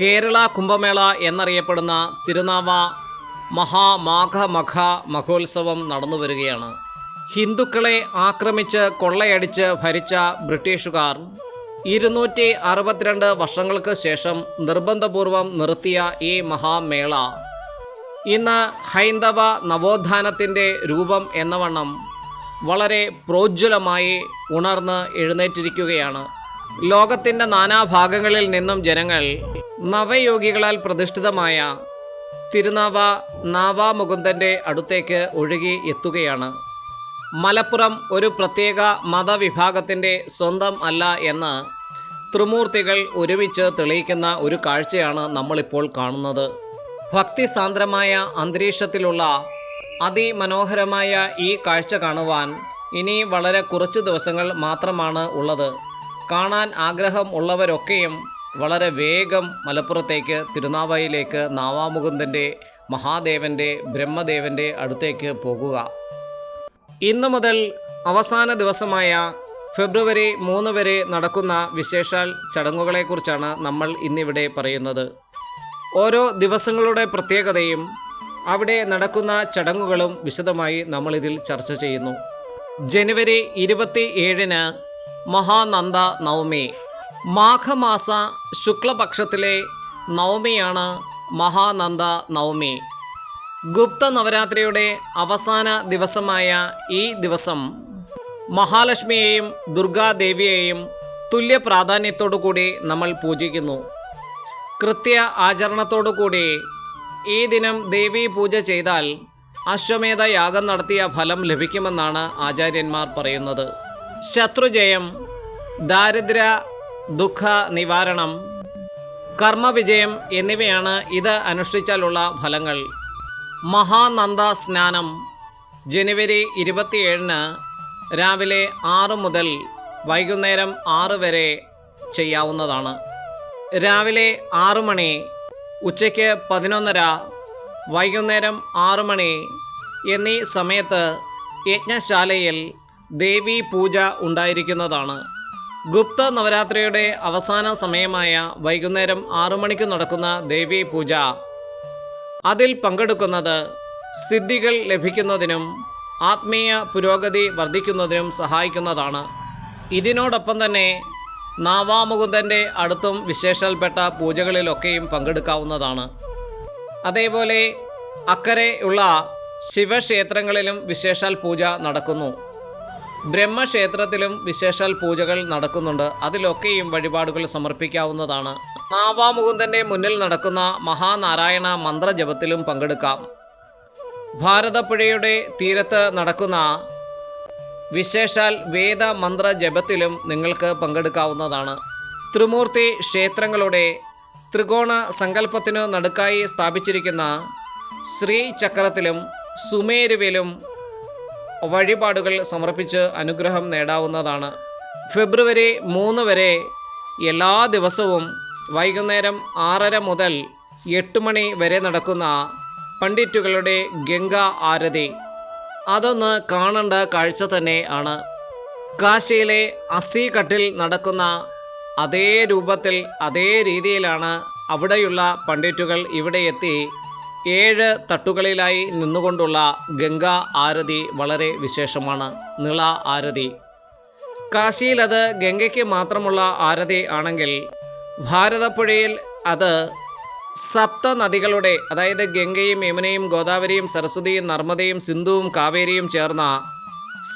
കേരള കുംഭമേള എന്നറിയപ്പെടുന്ന തിരുനാവ മഹാമാഘ മഖ മഹോത്സവം നടന്നു വരികയാണ് ഹിന്ദുക്കളെ ആക്രമിച്ച് കൊള്ളയടിച്ച് ഭരിച്ച ബ്രിട്ടീഷുകാർ ഇരുന്നൂറ്റി അറുപത്തിരണ്ട് വർഷങ്ങൾക്ക് ശേഷം നിർബന്ധപൂർവം നിർത്തിയ ഈ മഹാമേള ഇന്ന് ഹൈന്ദവ നവോത്ഥാനത്തിന്റെ രൂപം എന്നവണ്ണം വളരെ പ്രോജ്വലമായി ഉണർന്ന് എഴുന്നേറ്റിരിക്കുകയാണ്. ലോകത്തിന്റെ നാനാഭാഗങ്ങളിൽ നിന്നും ജനങ്ങൾ നവയോഗികളാൽ പ്രതിഷ്ഠിതമായ തിരുനാവ നാവാമുകുന്ദന്റെ അടുത്തേക്ക് ഒഴുകി എത്തുകയാണ്. മലപ്പുറം ഒരു പ്രത്യേക മതവിഭാഗത്തിന്റെ സ്വന്തം അല്ല എന്ന് ത്രിമൂർത്തികൾ ഒരുമിച്ച് തെളിയിക്കുന്ന ഒരു കാഴ്ചയാണ് നമ്മളിപ്പോൾ കാണുന്നത്. ഭക്തിസാന്ദ്രമായ അന്തരീക്ഷത്തിലുള്ള അതിമനോഹരമായ ഈ കാഴ്ച കാണുവാൻ ഇനി വളരെ കുറച്ച് ദിവസങ്ങൾ മാത്രമാണ് ഉള്ളത്. കാണാൻ ആഗ്രഹം ഉള്ളവരൊക്കെയും വളരെ വേഗം മലപ്പുറത്തേക്ക് തിരുനാവായിലേക്ക് നാവാമുകുന്ദന്റെ മഹാദേവന്റെ ബ്രഹ്മദേവന്റെ അടുത്തേക്ക് പോകുക. ഇന്നു മുതൽ അവസാന ദിവസമായ ഫെബ്രുവരി മൂന്ന് വരെ നടക്കുന്ന വിശേഷാൽ ചടങ്ങുകളെക്കുറിച്ചാണ് നമ്മൾ ഇന്നിവിടെ പറയുന്നത്. ഓരോ ദിവസങ്ങളുടെ പ്രത്യേകതയും അവിടെ നടക്കുന്ന ചടങ്ങുകളും വിശദമായി നമ്മളിതിൽ ചർച്ച ചെയ്യുന്നു. ജനുവരി ഇരുപത്തി ഏഴിന് മഹാനന്ദ നവമി. മാഘമാസ ശുക്ലപക്ഷത്തിലെ നവമിയാണ് മഹാനന്ദ നവമി. ഗുപ്ത നവരാത്രിയുടെ അവസാന ദിവസമായ ഈ ദിവസം മഹാലക്ഷ്മിയെയും ദുർഗാദേവിയെയും തുല്യ പ്രാധാന്യത്തോടു കൂടി നമ്മൾ പൂജിക്കുന്നു. കൃത്യ ആചരണത്തോടു കൂടി ഈ ദിനം ദേവീ പൂജ ചെയ്താൽ അശ്വമേധ യാഗം നടത്തിയ ഫലം ലഭിക്കുമെന്നാണ് ആചാര്യന്മാർ പറയുന്നത്. ശത്രുജയം ദാരിദ്ര്യ ദുഃഖ നിവാരണം കർമ്മവിജയം എന്നിവയാണ് ഇത് അനുഷ്ഠിച്ചാലുള്ള ഫലങ്ങൾ. മഹാനന്ദ സ്നാനം ജനുവരി ഇരുപത്തിയേഴിന് രാവിലെ ആറ് മുതൽ വൈകുന്നേരം ആറ് വരെ ചെയ്യാവുന്നതാണ്. രാവിലെ ആറ് മണി ഉച്ചയ്ക്ക് പതിനൊന്നര വൈകുന്നേരം ആറ് മണി എന്നീ സമയത്ത് യജ്ഞശാലയിൽ ദേവീ പൂജ ഉണ്ടായിരിക്കുന്നതാണ്. ഗുപ്ത നവരാത്രിയുടെ അവസാന സമയമായ വൈകുന്നേരം ആറു മണിക്ക് നടക്കുന്ന ദേവി പൂജ. അതിൽ പങ്കെടുക്കുന്നത് സിദ്ധികൾ ലഭിക്കുന്നതിനും ആത്മീയ പുരോഗതി വർദ്ധിക്കുന്നതിനും സഹായിക്കുന്നതാണ്. ഇതിനോടൊപ്പം തന്നെ നാവാമുകുന്ദന്റെ അടുത്തും വിശേഷാൽപ്പെട്ട പൂജകളിലൊക്കെയും പങ്കെടുക്കാവുന്നതാണ്. അതേപോലെ അക്കരെയുള്ള ശിവക്ഷേത്രങ്ങളിലും വിശേഷാൽ പൂജ നടക്കുന്നു. ബ്രഹ്മക്ഷേത്രത്തിലും വിശേഷാൽ പൂജകൾ നടക്കുന്നുണ്ട്. അതിലൊക്കെയും വഴിപാടുകൾ സമർപ്പിക്കാവുന്നതാണ്. നാവാമുകുന്ദന്റെ മുന്നിൽ നടക്കുന്ന മഹാനാരായണ മന്ത്രജപത്തിലും പങ്കെടുക്കാം. ഭാരതപ്പുഴയുടെ തീരത്ത് നടക്കുന്ന വിശേഷാൽ വേദ മന്ത്ര ജപത്തിലും നിങ്ങൾക്ക് പങ്കെടുക്കാവുന്നതാണ്. ത്രിമൂർത്തി ക്ഷേത്രങ്ങളുടെ ത്രികോണ സങ്കല്പത്തിനു നടുക്കായി സ്ഥാപിച്ചിരിക്കുന്ന ശ്രീചക്രത്തിലും സുമേരുവിലും വഴിപാടുകൾ സമർപ്പിച്ച് അനുഗ്രഹം നേടാവുന്നതാണ്. ഫെബ്രുവരി മൂന്ന് വരെ എല്ലാ ദിവസവും വൈകുന്നേരം ആറര മുതൽ എട്ട് മണി വരെ നടക്കുന്ന പണ്ഡിറ്റുകളുടെ ഗംഗ ആരതി. അതൊന്ന് കാണേണ്ട കാഴ്ച തന്നെ ആണ്. കാശിയിലെ അസീഘട്ടിൽ നടക്കുന്ന അതേ രൂപത്തിൽ അതേ രീതിയിലാണ് അവിടെയുള്ള പണ്ഡിറ്റുകൾ ഇവിടെ എത്തി ഏഴ് തട്ടുകളിലായി നിന്നുകൊണ്ടുള്ള ഗംഗാ ആരതി വളരെ വിശേഷമാണ്. നിള ആരതി. കാശിയിൽ അത് ഗംഗയ്ക്ക് മാത്രമുള്ള ആരതി ആണെങ്കിൽ ഭാരതപ്പുഴയിൽ അത് സപ്ത നദികളുടെ അതായത് ഗംഗയും യമുനയും ഗോദാവരിയും സരസ്വതിയും നർമ്മദയും സിന്ധുവും കാവേരിയും ചേർന്ന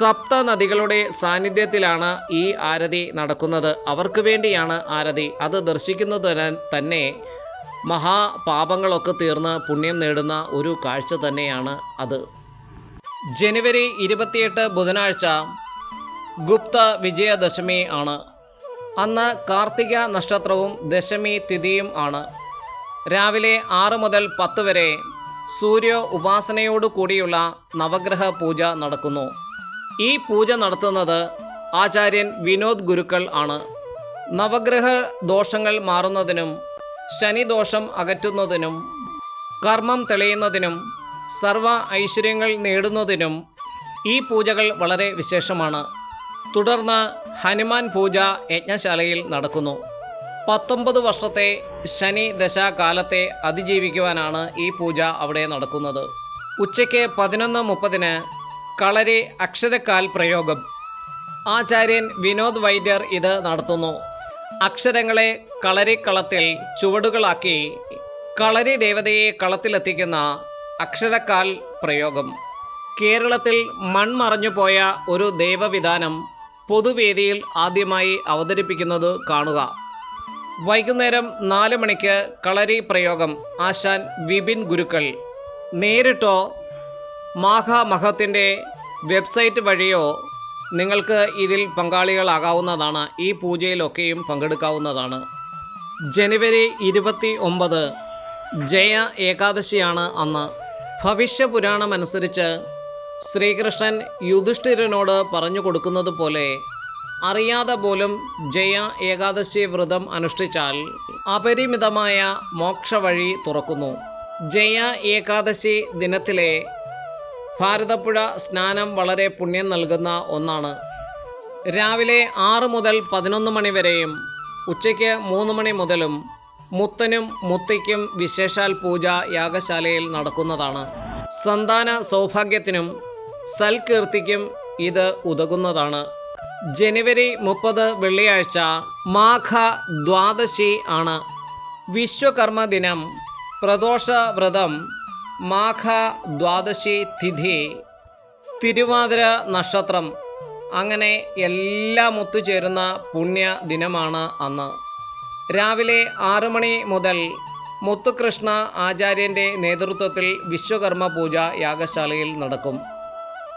സപ്ത നദികളുടെ സാന്നിധ്യത്തിലാണ് ഈ ആരതി നടക്കുന്നത്. അവർക്ക് വേണ്ടിയാണ് ആരതി. അത് ദർശിക്കുന്നത് തന്നെ മഹാപാപങ്ങളൊക്കെ തീർന്ന് പുണ്യം നേടുന്ന ഒരു കാഴ്ച തന്നെയാണ് അത്. ജനുവരി ഇരുപത്തിയെട്ട് ബുധനാഴ്ച ഗുപ്ത വിജയദശമി ആണ്. അന്ന് കാർത്തിക നക്ഷത്രവും ദശമി തിഥിയും ആണ്. രാവിലെ ആറ് മുതൽ പത്ത് വരെ സൂര്യ ഉപാസനയോടു കൂടിയുള്ള നവഗ്രഹ പൂജ നടക്കുന്നു. ഈ പൂജ നടത്തുന്നത് ആചാര്യൻ വിനോദ് ഗുരുക്കൾ ആണ്. നവഗ്രഹ ദോഷങ്ങൾ മാറുന്നതിനും ശനിദോഷം അകറ്റുന്നതിനും കർമ്മം തെളിയുന്നതിനും സർവ ഐശ്വര്യങ്ങൾ നേടുന്നതിനും ഈ പൂജകൾ വളരെ വിശേഷമാണ്. തുടർന്ന് ഹനുമാൻ പൂജ യജ്ഞശാലയിൽ നടക്കുന്നു. പത്തൊമ്പത് വർഷത്തെ ശനി ദശാകാലത്തെ അതിജീവിക്കുവാനാണ് ഈ പൂജ അവിടെ നടക്കുന്നത്. ഉച്ചയ്ക്ക് പതിനൊന്ന് മുപ്പതിന് കളരി അക്ഷരക്കാൽ പ്രയോഗം. ആചാര്യൻ വിനോദ് വൈദ്യർ ഇത് നടത്തുന്നു. അക്ഷരങ്ങളെ കളരിക്കളത്തിൽ ചുവടുകളാക്കി കളരി ദേവതയെ കളത്തിലെത്തിക്കുന്ന അക്ഷരക്കാൽ പ്രയോഗം. കേരളത്തിൽ മൺമറഞ്ഞു പോയ ഒരു ദേവവിധാനം പൊതുവേദിയിൽ ആദ്യമായി അവതരിപ്പിക്കുന്നത് കാണുക. വൈകുന്നേരം നാല് മണിക്ക് കളരി പ്രയോഗം ആശാൻ വിപിൻ ഗുരുക്കൾ നേരിട്ടോ മാഹാമഹത്തിന്റെ വെബ്സൈറ്റ് വഴിയോ നിങ്ങൾക്ക് ഇതിൽ പങ്കാളികളാകാവുന്നതാണ് ഈ പൂജയിലൊക്കെയും പങ്കെടുക്കാവുന്നതാണ്. ജനുവരി ഇരുപത്തി ഒമ്പത് ജയ ഏകാദശിയാണ് അന്ന്. ഭവിഷ്യപുരാണമനുസരിച്ച് ശ്രീകൃഷ്ണൻ യുധിഷ്ഠിരനോട് പറഞ്ഞു കൊടുക്കുന്നത് പോലെ അറിയാതെ പോലും ജയ ഏകാദശി വ്രതം അനുഷ്ഠിച്ചാൽ അപരിമിതമായ മോക്ഷവഴി തുറക്കുന്നു. ജയ ഏകാദശി ദിനത്തിലെ ഭാരതപ്പുഴ സ്നാനം വളരെ പുണ്യം നൽകുന്ന ഒന്നാണ്. രാവിലെ ആറ് മുതൽ പതിനൊന്ന് മണി വരെയും ഉച്ചയ്ക്ക് മൂന്ന് മണി മുതലും മുത്തനും മുത്തയ്ക്കും വിശേഷാൽ പൂജ യാഗശാലയിൽ നടക്കുന്നതാണ്. സന്താന സൗഭാഗ്യത്തിനും സൽകീർത്തിക്കും ഇത് ഉതകുന്നതാണ്. ജനുവരി മുപ്പത് വെള്ളിയാഴ്ച മാഘ ദ്വാദശി ആണ്. വിശ്വകർമ്മ ദിനം പ്രദോഷ വ്രതം മാഘ ദ്വാദശി തിഥി തിരുവാതിര നക്ഷത്രം അങ്ങനെ എല്ലാം ഒത്തുചേരുന്ന പുണ്യ ദിനമാണ് അന്ന്. രാവിലെ ആറ് മണി മുതൽ മുത്തുകൃഷ്ണ ആചാര്യന്റെ നേതൃത്വത്തിൽ വിശ്വകർമ്മ പൂജ യാഗശാലയിൽ നടക്കും.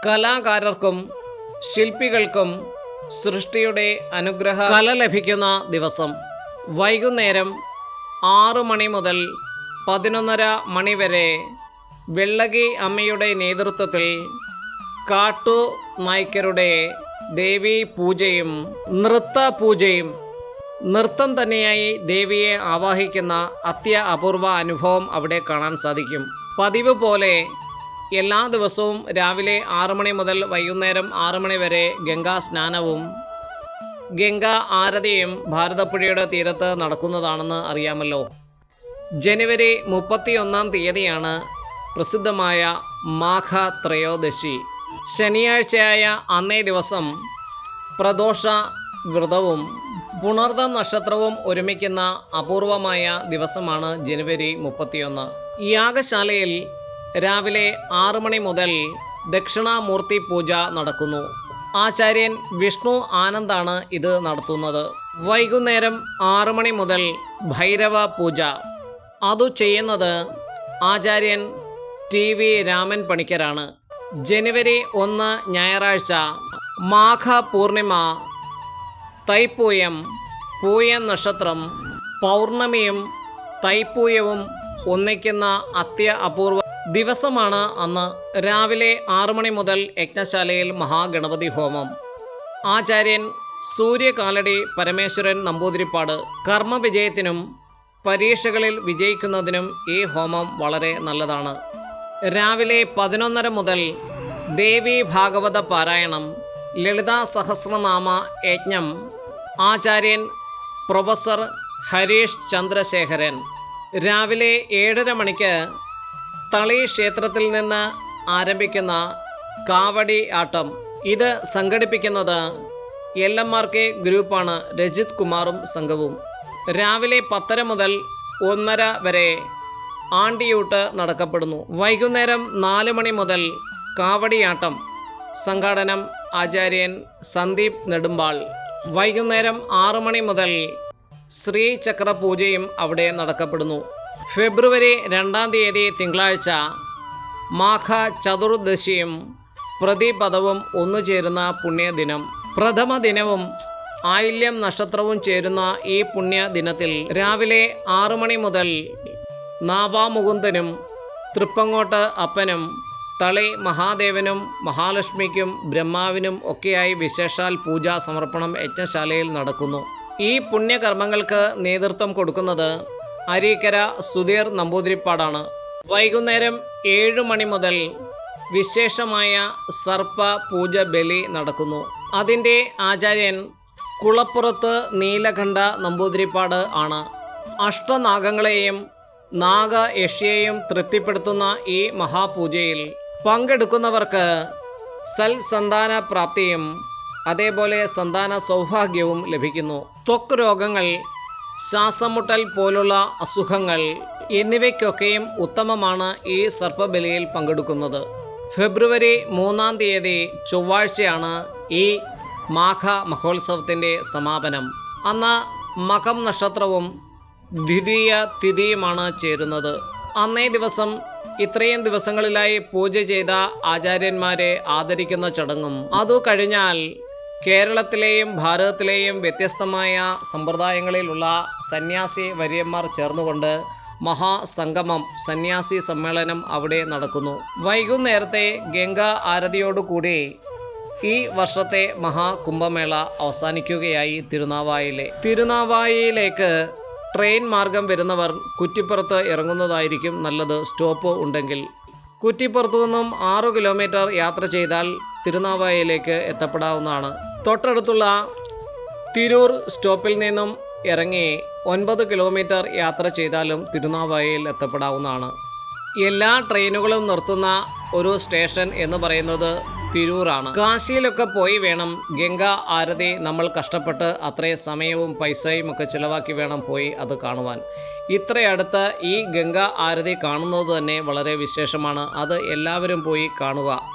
കലാകാരർക്കും ശില്പികൾക്കും സൃഷ്ടിയുടെ അനുഗ്രഹ കല ലഭിക്കുന്ന ദിവസം വൈകുന്നേരം ആറ് മണി മുതൽ പതിനൊന്നര മണി വരെ വെള്ളകി അമ്മയുടെ നേതൃത്വത്തിൽ കാട്ടു നായ്ക്കരുടെ ദേവീ പൂജയും നൃത്ത പൂജയും നൃത്തം തന്നെയായി ദേവിയെ ആവാഹിക്കുന്ന അത്യ അപൂർവ അനുഭവം അവിടെ കാണാൻ സാധിക്കും. പതിവ് പോലെ എല്ലാ ദിവസവും രാവിലെ ആറ് മണി മുതൽ വൈകുന്നേരം ആറ് മണി വരെ ഗംഗാ സ്നാനവും ഗംഗാ ആരതിയും ഭാരതപ്പുഴയുടെ തീരത്ത് നടക്കുന്നതാണെന്ന് അറിയാമല്ലോ. ജനുവരി മുപ്പത്തിയൊന്നാം തീയതിയാണ് പ്രസിദ്ധമായ മാഘ ത്രയോദശി ശനിയാഴ്ചയായ അന്നേ ദിവസം പ്രദോഷ വ്രതവും പുണർദ നക്ഷത്രവും ഒരുമിക്കുന്ന അപൂർവമായ ദിവസമാണ് ജനുവരി മുപ്പത്തിയൊന്ന്. യാഗശാലയിൽ രാവിലെ ആറു മണി മുതൽ ദക്ഷിണാമൂർത്തി പൂജ നടക്കുന്നു. ആചാര്യൻ വിഷ്ണു ആനന്ദാണ് ഇത് നടത്തുന്നത്. വൈകുന്നേരം ആറു മണി മുതൽ ഭൈരവ പൂജ. അതു ചെയ്യുന്നത് ആചാര്യൻ ടി വി രാമൻ പണിക്കരാണ്. ജനുവരി ഒന്ന് ഞായറാഴ്ച മാഘ പൂർണിമ തൈപ്പൂയം പൂയം നക്ഷത്രം പൗർണമിയും തൈപ്പൂയവും ഒന്നിക്കുന്ന അത്യ അപൂർവ ദിവസമാണ് അന്ന് രാവിലെ ആറു മണി മുതൽ യജ്ഞശാലയിൽ മഹാഗണപതി ഹോമം. ആചാര്യൻ സൂര്യകാലടി പരമേശ്വരൻ നമ്പൂതിരിപ്പാട് കർമ്മവിജയത്തിനും പരീക്ഷകളിൽ വിജയിക്കുന്നതിനും ഈ ഹോമം വളരെ നല്ലതാണ്. രാവിലെ പതിനൊന്നര മുതൽ ദേവി ഭാഗവത പാരായണം ലളിതാ സഹസ്രനാമ യജ്ഞം ആചാര്യൻ പ്രൊഫസർ ഹരീഷ് ചന്ദ്രശേഖരൻ. രാവിലെ ഏഴര മണിക്ക് തളി ക്ഷേത്രത്തിൽ നിന്ന് ആരംഭിക്കുന്ന കാവടി ആട്ടം. ഇത് സംഘടിപ്പിക്കുന്നത് എൽ എം ആർ കെ ഗ്രൂപ്പാണ് രജിത് കുമാറും സംഘവും. രാവിലെ പത്തര മുതൽ ഒന്നര വരെ ആണ്ടിയൂട്ട് നടക്കപ്പെടുന്നു. വൈകുന്നേരം നാല് മണി മുതൽ കാവടിയാട്ടം. സംഘാടനം ആചാര്യൻ സന്ദീപ് നെടുമ്പാൾ. വൈകുന്നേരം ആറു മണി മുതൽ ശ്രീചക്ര പൂജയും അവിടെ നടക്കപ്പെടുന്നു. ഫെബ്രുവരി രണ്ടാം തീയതി തിങ്കളാഴ്ച മാഘ ചതുർദശിയും പ്രതിപദവും ഒന്നുചേരുന്ന പുണ്യദിനം. പ്രഥമ ദിനവും ആയില്യം നക്ഷത്രവും ചേരുന്ന ഈ പുണ്യ ദിനത്തിൽ രാവിലെ ആറു മണി മുതൽ നാവാമുകുന്ദനും തൃപ്പങ്ങോട്ട് അപ്പനും തളി മഹാദേവനും മഹാലക്ഷ്മിക്കും ബ്രഹ്മാവിനും ഒക്കെയായി വിശേഷാൽ പൂജാ സമർപ്പണം യജ്ഞശാലയിൽ നടക്കുന്നു. ഈ പുണ്യകർമ്മങ്ങൾക്ക് നേതൃത്വം കൊടുക്കുന്നത് അരീക്കര സുധീർ നമ്പൂതിരിപ്പാടാണ്. വൈകുന്നേരം ഏഴ് മണി മുതൽ വിശേഷമായ സർപ്പ പൂജ ബലി നടക്കുന്നു. അതിന്റെ ആചാര്യൻ കുളപ്പുറത്ത് നീലകണ്ഠ നമ്പൂതിരിപ്പാട് ആണ്. അഷ്ടനാഗങ്ങളെയും നാഗ യക്ഷിയെയും തൃപ്തിപ്പെടുത്തുന്ന ഈ മഹാപൂജയിൽ പങ്കെടുക്കുന്നവർക്ക് സൽ സന്താന പ്രാപ്തിയും അതേപോലെ സന്താന സൗഭാഗ്യവും ലഭിക്കുന്നു. ത്വക്ക് രോഗങ്ങൾ ശ്വാസമുട്ടൽ പോലുള്ള അസുഖങ്ങൾ എന്നിവയ്ക്കൊക്കെയും ഉത്തമമാണ് ഈ സർപ്പബലിയിൽ പങ്കെടുക്കുന്നത്. ഫെബ്രുവരി മൂന്നാം തീയതി ചൊവ്വാഴ്ചയാണ് ഈ മാഘ മഹോത്സവത്തിന്റെ സമാപനം. അന്ന് മകം നക്ഷത്രവും ദ്വിതീയ തിഥിയുമാണ് ചേരുന്നത്. അന്നേ ദിവസം ഇത്രയും ദിവസങ്ങളിലായി പൂജ ചെയ്ത ആചാര്യന്മാരെ ആദരിക്കുന്ന ചടങ്ങും. അതു കഴിഞ്ഞാൽ കേരളത്തിലെയും ഭാരതത്തിലെയും വ്യത്യസ്തമായ സമ്പ്രദായങ്ങളിലുള്ള സന്യാസി വര്യന്മാർ ചേർന്നുകൊണ്ട് മഹാസംഗമം സന്യാസി സമ്മേളനം അവിടെ നടക്കുന്നു. വൈകുന്നേരത്തെ ഗംഗാ ആരതിയോടുകൂടി ഈ വർഷത്തെ മഹാകുംഭമേള അവസാനിക്കുകയായി തിരുനാവായിലെ. തിരുനാവായിലേക്ക് ട്രെയിൻ മാർഗം വരുന്നവർ കുറ്റിപ്പുറത്ത് ഇറങ്ങുന്നതായിരിക്കും നല്ലത്. സ്റ്റോപ്പ് ഉണ്ടെങ്കിൽ കുറ്റിപ്പുറത്തു നിന്നും ആറു കിലോമീറ്റർ യാത്ര ചെയ്താൽ തിരുനാവായയിലേക്ക് എത്തപ്പെടാവുന്നതാണ്. തൊട്ടടുത്തുള്ള തിരൂർ സ്റ്റോപ്പിൽ നിന്നും ഇറങ്ങി ഒൻപത് കിലോമീറ്റർ യാത്ര ചെയ്താലും തിരുനാവായയിൽ എത്തപ്പെടാവുന്നതാണ്. എല്ലാ ട്രെയിനുകളും നിർത്തുന്ന ഒരു സ്റ്റേഷൻ എന്ന് പറയുന്നത് തിരൂറാണ് കാശിയിലൊക്കെ പോയി വേണം. ഗംഗാ ആരതി നമ്മൾ കഷ്ടപ്പെട്ട് അത്രയും സമയവും പൈസയും ഒക്കെ ചിലവാക്കി വേണം പോയി അത് കാണുവാൻ. ഇത്രയടുത്ത് ഈ ഗംഗാ ആരതി കാണുന്നത് തന്നെ വളരെ വിശേഷമാണ്. അത് എല്ലാവരും പോയി കാണുക.